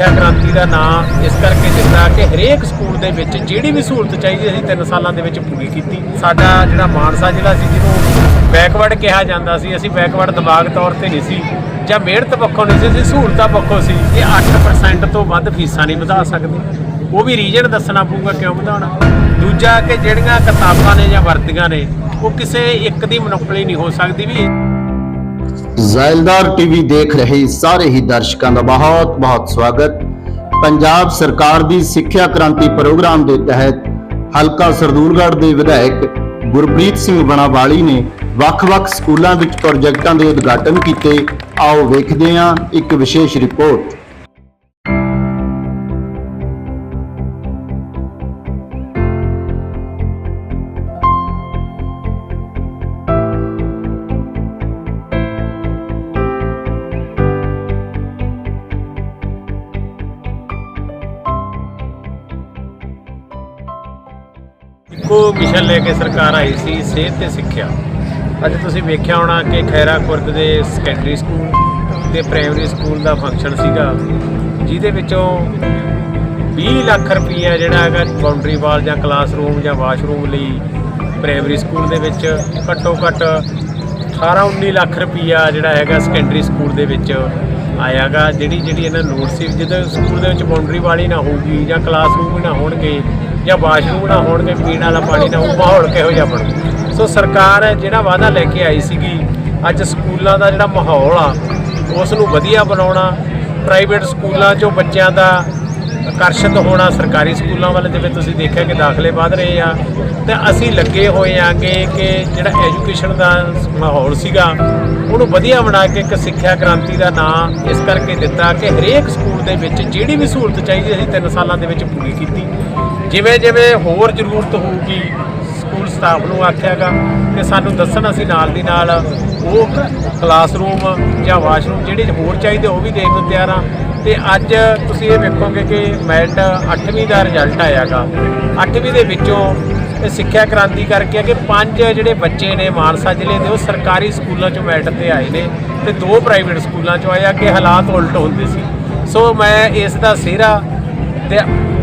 ਸਿੱਖਿਆ ਕ੍ਰਾਂਤੀ ਦਾ ਨਾਮ ਇਸ ਕਰਕੇ ਦਿੱਤਾ ਕਿ ਹਰੇਕ ਸਕੂਲ ਦੇ ਵਿੱਚ ਜਿਹੜੀ ਵੀ ਸਹੂਲਤ ਚਾਹੀਦੀ ਅਸੀਂ 3 ਸਾਲਾਂ ਦੇ ਵਿੱਚ ਪੂਰੀ ਕੀਤੀ। ਸਾਡਾ ਜਿਹੜਾ ਮਾਨਸਾ ਜ਼ਿਲ੍ਹਾ ਸੀ, ਜਿਹਨੂੰ ਬੈਕਵਰਡ ਕਿਹਾ ਜਾਂਦਾ ਸੀ, ਅਸੀਂ ਬੈਕਵਰਡ ਦਿਮਾਗ ਤੌਰ ਤੇ ਨਹੀਂ ਸੀ, ਜਾਂ ਮਿਹਨਤ ਪੱਖੋਂ ਨਹੀਂ ਸੀ, ਅਸੀਂ ਸਹੂਲਤਾਂ ਪੱਖੋਂ ਸੀ, ਇਹ 8% ਤੋਂ ਵੱਧ ਫੀਸਾਂ ਨਹੀਂ ਵਧਾ ਸਕਦੇ। ਉਹ ਵੀ ਰੀਜਨ ਦੱਸਣਾ ਪਊਗਾ ਕਿਉਂ ਵਧਾਉਣਾ। ਦੂਜਾ ਕਿ ਜਿਹੜੀਆਂ ਕਿਤਾਬਾਂ ਨੇ ਜਾਂ ਵਰਦੀਆਂ ਨੇ, ਉਹ ਕਿਸੇ ਇੱਕ ਦੀ ਮਨੋਪਲੀ ਨਹੀਂ ਹੋ ਸਕਦੀ ਵੀ ਜ਼ਾਇਲਦਾਰ ਟੀਵੀ ਦੇਖ ਰਹੇ ਸਾਰੇ ਹੀ ਦਰਸ਼ਕਾਂ ਦਾ ਬਹੁਤ ਬਹੁਤ ਸਵਾਗਤ। ਪੰਜਾਬ ਸਰਕਾਰ ਦੀ ਸਿੱਖਿਆ ਕ੍ਰਾਂਤੀ ਪ੍ਰੋਗਰਾਮ ਦੇ ਤਹਿਤ ਹਲਕਾ ਸਰਦੂਲਗੜ੍ਹ ਦੇ ਵਿਧਾਇਕ ਗੁਰਪ੍ਰੀਤ ਸਿੰਘ ਬਣਾਵਾਲੀ ਨੇ ਵੱਖ-ਵੱਖ ਸਕੂਲਾਂ ਵਿੱਚ ਪ੍ਰੋਜੈਕਟਾਂ ਦੇ ਉਦਘਾਟਨ ਕੀਤੇ। ਆਓ ਵੇਖਦੇ ਹਾਂ ਇੱਕ ਵਿਸ਼ੇਸ਼ ਰਿਪੋਰਟ। ਇੱਕੋ ਮਿਸ਼ਨ ਲੈ ਕੇ ਸਰਕਾਰ ਆਈ ਸੀ, ਸਿਹਤ ਤੇ ਸਿੱਖਿਆ। ਅੱਜ ਤੁਸੀਂ ਵੇਖਿਆ ਹੋਣਾ ਕਿ ਖੈਰਾ ਖੁਰਦ ਦੇ ਸੈਕੰਡਰੀ ਸਕੂਲ ਤੇ ਪ੍ਰਾਇਮਰੀ ਸਕੂਲ ਦਾ ਫੰਕਸ਼ਨ ਸੀਗਾ, ਜਿਹਦੇ ਵਿੱਚੋਂ 20 ਲੱਖ ਰੁਪਈਆ ਜਿਹੜਾ ਹੈਗਾ ਬਾਉਂਡਰੀ ਵਾਲ ਜਾਂ ਕਲਾਸਰੂਮ ਜਾਂ ਵਾਸ਼ਰੂਮ ਲਈ ਪ੍ਰਾਇਮਰੀ ਸਕੂਲ ਦੇ ਵਿੱਚ ਘੱਟੋ ਘੱਟ 18 19 ਲੱਖ ਰੁਪਈਆ ਜਿਹੜਾ ਹੈਗਾ ਸੈਕੰਡਰੀ ਸਕੂਲ ਦੇ ਵਿੱਚ ਆਇਆਗਾ ਜਿਹੜੀ ਜਿਹੜੀ ਇਹਨਾਂ ਲੋੜ ਸੀ ਜਦੋਂ ਸਕੂਲ ਦੇ ਵਿੱਚ ਬਾਉਂਡਰੀ ਵਾਲੀ ਨਾ ਹੋਊਗੀ ਜਾਂ ਕਲਾਸਰੂਮ ਵੀ ਨਾ ਹੋਣਗੇ ਜਾਂ ਵਾਸ਼ਰੂਮ ਨਾ ਹੋਣਗੇ, ਪੀਣ ਵਾਲਾ ਪਾਣੀ ਨਾ ਉਹ ਮਾਹੌਲ ਕਿਹੋ ਜਿਹਾ ਬਣੂ? ਸੋ ਸਰਕਾਰ ਜਿਹੜਾ ਵਾਅਦਾ ਲੈ ਕੇ ਆਈ ਸੀਗੀ, ਅੱਜ ਸਕੂਲਾਂ ਦਾ ਜਿਹੜਾ ਮਾਹੌਲ ਆ, ਉਸ ਨੂੰ ਵਧੀਆ ਬਣਾਉਣਾ ਪ੍ਰਾਈਵੇਟ ਸਕੂਲਾਂ 'ਚੋਂ ਬੱਚਿਆਂ ਦਾ ਆਕਰਸ਼ਿਤ ਹੋਣਾ, ਸਰਕਾਰੀ ਸਕੂਲਾਂ ਵੱਲ ਜਿਵੇਂ ਤੁਸੀਂ ਦੇਖਿਆ ਕਿ ਦਾਖਲੇ ਵਧ ਰਹੇ ਆ, ਤੇ ਅਸੀਂ ਲੱਗੇ ਹੋਏ ਆਂਗੇ ਕਿ ਜਿਹੜਾ ਐਜੂਕੇਸ਼ਨ ਦਾ ਮਾਹੌਲ ਸੀਗਾ, ਉਹਨੂੰ ਵਧੀਆ ਬਣਾ ਕੇ ਇੱਕ ਸਿੱਖਿਆ ਕ੍ਰਾਂਤੀ ਦਾ ਨਾਂ ਇਸ ਕਰਕੇ ਦਿੱਤਾ ਕਿ ਹਰੇਕ ਸਕੂਲ ਦੇ ਵਿੱਚ ਜਿਹੜੀ ਵੀ ਸਹੂਲਤ ਚਾਹੀਦੀ, ਅਸੀਂ 3 ਸਾਲਾਂ ਦੇ ਵਿੱਚ ਪੂਰੀ ਕੀਤੀ। ਜਿਵੇਂ ਜਿਵੇਂ ਹੋਰ ਜ਼ਰੂਰਤ ਹੋਊਗੀ ਸਕੂਲ ਸਟਾਫ ਨੂੰ ਆਖਿਆਗਾ ਕਿ ਸਾਨੂੰ ਦੱਸਣ ਅਸੀਂ ਨਾਲ ਦੀ ਨਾਲ ਉਹ ਕਲਾਸਰੂਮ ਜਾਂ ਵਾਸ਼ਰੂਮ ਜਿਹੜੇ ਹੋਰ ਚਾਹੀਦੇ ਉਹ ਵੀ ਦੇਣ ਨੂੰ ਤਿਆਰ ਆ। ਤੇ ਅੱਜ ਤੁਸੀਂ ਇਹ ਵੇਖੋਗੇ ਕਿ ਮੈਟ 8ਵੀਂ ਦਾ ਰਿਜ਼ਲਟ ਆਇਆਗਾ। 8ਵੀਂ ਦੇ ਵਿੱਚੋਂ ਇਹ ਸਿੱਖਿਆ ਕ੍ਰਾਂਤੀ ਕਰਕੇ ਆ ਕਿ ਪੰਜ ਜਿਹੜੇ ਬੱਚੇ ਨੇ ਮਾਨਸਾ ਜ਼ਿਲ੍ਹੇ ਦੇ, ਉਹ ਸਰਕਾਰੀ ਸਕੂਲਾਂ ਚੋਂ ਮੈਟ ਤੇ ਆਏ ਨੇ ਤੇ ਦੋ ਪ੍ਰਾਈਵੇਟ ਸਕੂਲਾਂ ਚੋਂ ਆਇਆ ਕਿ ਹਾਲਾਤ ਉਲਟ ਹੁੰਦੇ ਸੀ। ਸੋ ਮੈਂ ਇਸ ਦਾ ਸਿਹਰਾ ਤੇ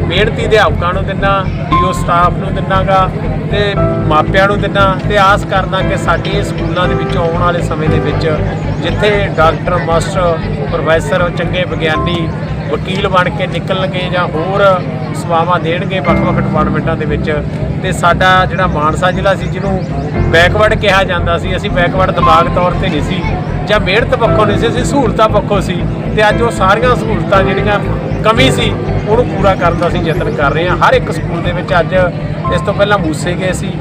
ਮਿਹਨਤੀ ਅਧਿਆਪਕਾਂ ਨੂੰ ਦਿੰਨਾ, ਡੀਓ ਸਟਾਫ ਨੂੰ ਦਿੰਨਾਗਾ ਤੇ ਮਾਪਿਆਂ ਨੂੰ ਦਿੰਨਾ ਤੇ ਆਸ ਕਰਦਾ ਕਿ ਸਾਡੇ ਸਕੂਲਾਂ ਦੇ ਵਿੱਚ ਆਉਣ ਵਾਲੇ ਸਮੇਂ ਦੇ ਵਿੱਚ ਜਿੱਥੇ ਡਾਕਟਰ, ਮਾਸਟਰ, ਪ੍ਰੋਫੈਸਰ, ਚੰਗੇ ਵਿਗਿਆਨੀ, ਵਕੀਲ ਬਣ ਕੇ ਨਿਕਲਣਗੇ ਜਾਂ ਹੋਰ ਸੇਵਾਵਾਂ ਦੇਣਗੇ ਵੱਖ-ਵੱਖ ਡਿਪਾਰਟਮੈਂਟਾਂ ਦੇ ਵਿੱਚ ਤੇ ਸਾਡਾ ਜਿਹੜਾ ਮਾਨਸਾ ਜ਼ਿਲ੍ਹਾ ਸੀ, ਜਿਹਨੂੰ ਬੈਕਵਰਡ ਕਿਹਾ ਜਾਂਦਾ ਸੀ, ਅਸੀਂ ਬੈਕਵਰਡ ਦਿਮਾਗ ਤੌਰ ਤੇ ਨਹੀਂ ਸੀ ਜਾਂ ਮਿਹਨਤ ਪੱਖੋਂ ਨਹੀਂ ਸੀ, ਅਸੀਂ ਸਹੂਲਤਾਂ ਪੱਖੋਂ ਸੀ ਤੇ ਅੱਜ ਉਹ ਸਾਰੀਆਂ ਸਹੂਲਤਾਂ ਜਿਹੜੀਆਂ ਕਮੀ ਸੀ ਉਹਨੂੰ ਪੂਰਾ ਕਰਨ ਦਾ ਅਸੀਂ ਯਤਨ ਕਰ ਰਹੇ ਹਾਂ। ਹਰ ਇੱਕ ਸਕੂਲ ਦੇ ਵਿੱਚ ਅੱਜ ਇਸ ਤੋਂ ਪਹਿਲਾਂ ਮੂਸੇ ਗਏ ਸੀ।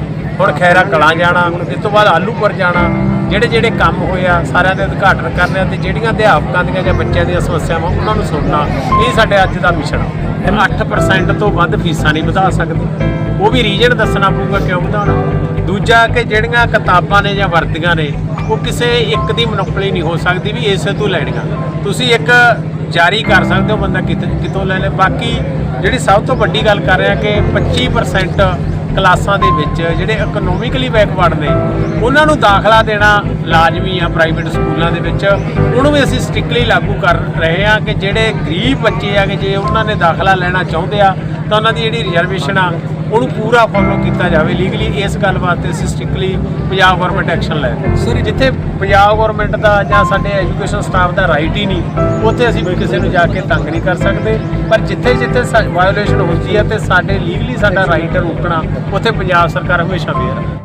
ਹੁਣ ਖੈਰਾ ਕਲਾਂ ਜਾਣਾ ਇਸ ਤੋਂ ਬਾਅਦ ਆਲੂਪੁਰ ਜਾਣਾ। ਜਿਹੜੇ ਜਿਹੜੇ ਕੰਮ ਹੋਏ ਆ, ਸਾਰਿਆਂ ਦੇ ਉਦਘਾਟਨ ਕਰਨੇ ਆ ਤੇ ਜਿਹੜੀਆਂ ਅਧਿਆਪਕਾਂ ਦੀਆਂ ਜਾਂ ਬੱਚਿਆਂ ਦੀਆਂ ਸਮੱਸਿਆਵਾਂ, ਉਹਨਾਂ ਨੂੰ ਸੁਣਨਾ, ਇਹ ਸਾਡੇ ਅੱਜ ਦਾ ਮਿਸ਼ਨ ਆ। 8% ਤੋਂ ਵੱਧ ਫੀਸਾਂ ਨਹੀਂ ਵਧਾ ਸਕਦੇ। ਉਹ ਵੀ ਰੀਜਨ ਦੱਸਣਾ ਪਊਗਾ ਕਿਉਂ ਵਧਾਉਣਾ। ਦੂਜਾ ਕਿ ਜਿਹੜੀਆਂ ਕਿਤਾਬਾਂ ਨੇ ਜਾਂ ਵਰਦੀਆਂ ਨੇ, ਉਹ ਕਿਸੇ ਇੱਕ ਦੀ ਮਨੋਪਲੀ ਨਹੀਂ ਹੋ ਸਕਦੀ ਵੀ ਇਸੇ ਤੋਂ ਲੈਣੀਆਂ। ਤੁਸੀਂ ਇੱਕ ਜਾਰੀ ਕਰ ਸਕਦੇ ਹੋ ਬੰਦਾ ਕਿਤੇ ਕਿਤੋਂ ਲੈ ਲੇ। ਬਾਕੀ ਜਿਹੜੀ ਸਭ ਤੋਂ ਵੱਡੀ ਗੱਲ ਕਰ ਰਿਹਾ ਕਿ 25% ਕਲਾਸਾਂ ਦੇ ਵਿੱਚ ਜਿਹੜੇ ਇਕਨੋਮਿਕਲੀ ਬੈਕਵਰਡ ਨੇ, ਉਹਨਾਂ ਨੂੰ ਦਾਖਲਾ ਦੇਣਾ ਲਾਜ਼ਮੀ ਆ ਪ੍ਰਾਈਵੇਟ ਸਕੂਲਾਂ ਦੇ ਵਿੱਚ। ਉਹਨੂੰ ਵੀ ਅਸੀਂ ਸਟ੍ਰਿਕਟਲੀ ਲਾਗੂ ਕਰ ਰਹੇ ਆ ਕਿ ਜਿਹੜੇ ਗਰੀਬ ਬੱਚੇ ਆ, ਕਿ ਜੇ ਉਹਨਾਂ ਨੇ ਦਾਖਲਾ ਲੈਣਾ ਚਾਹੁੰਦੇ ਆ, ਤਾਂ ਉਹਨਾਂ ਦੀ ਜਿਹੜੀ ਰਿਜ਼ਰਵੇਸ਼ਨ ਆ ਉਹਨੂੰ ਪੂਰਾ ਫੋਲੋ ਕੀਤਾ ਜਾਵੇ ਲੀਗਲੀ ਇਸ ਗੱਲ ਵਾਸਤੇ ਅਸੀਂ ਸਟ੍ਰਿਕਟਲੀ ਪੰਜਾਬ ਗਵਰਨਮੈਂਟ ਐਕਸ਼ਨ ਲੈ ਸਰ ਜਿੱਥੇ ਪੰਜਾਬ ਗਵਰਨਮੈਂਟ ਦਾ ਜਾਂ ਸਾਡੇ ਐਜੂਕੇਸ਼ਨ ਸਟਾਫ ਦਾ ਰਾਈਟ ਹੀ ਨਹੀਂ, ਉੱਥੇ ਅਸੀਂ ਵੀ ਕਿਸੇ ਨੂੰ ਜਾ ਕੇ ਤੰਗ ਨਹੀਂ ਕਰ ਸਕਦੇ। ਪਰ ਜਿੱਥੇ ਜਿੱਥੇ ਵਾਇਓਲੇਸ਼ਨ ਹੁੰਦੀ ਹੈ ਤੇ ਸਾਡੇ ਲੀਗਲੀ ਸਾਡਾ ਰਾਈਟ ਰੋਕਣਾ, ਉੱਥੇ ਪੰਜਾਬ ਸਰਕਾਰ ਹਮੇਸ਼ਾ ਫੇਰ ਹੈ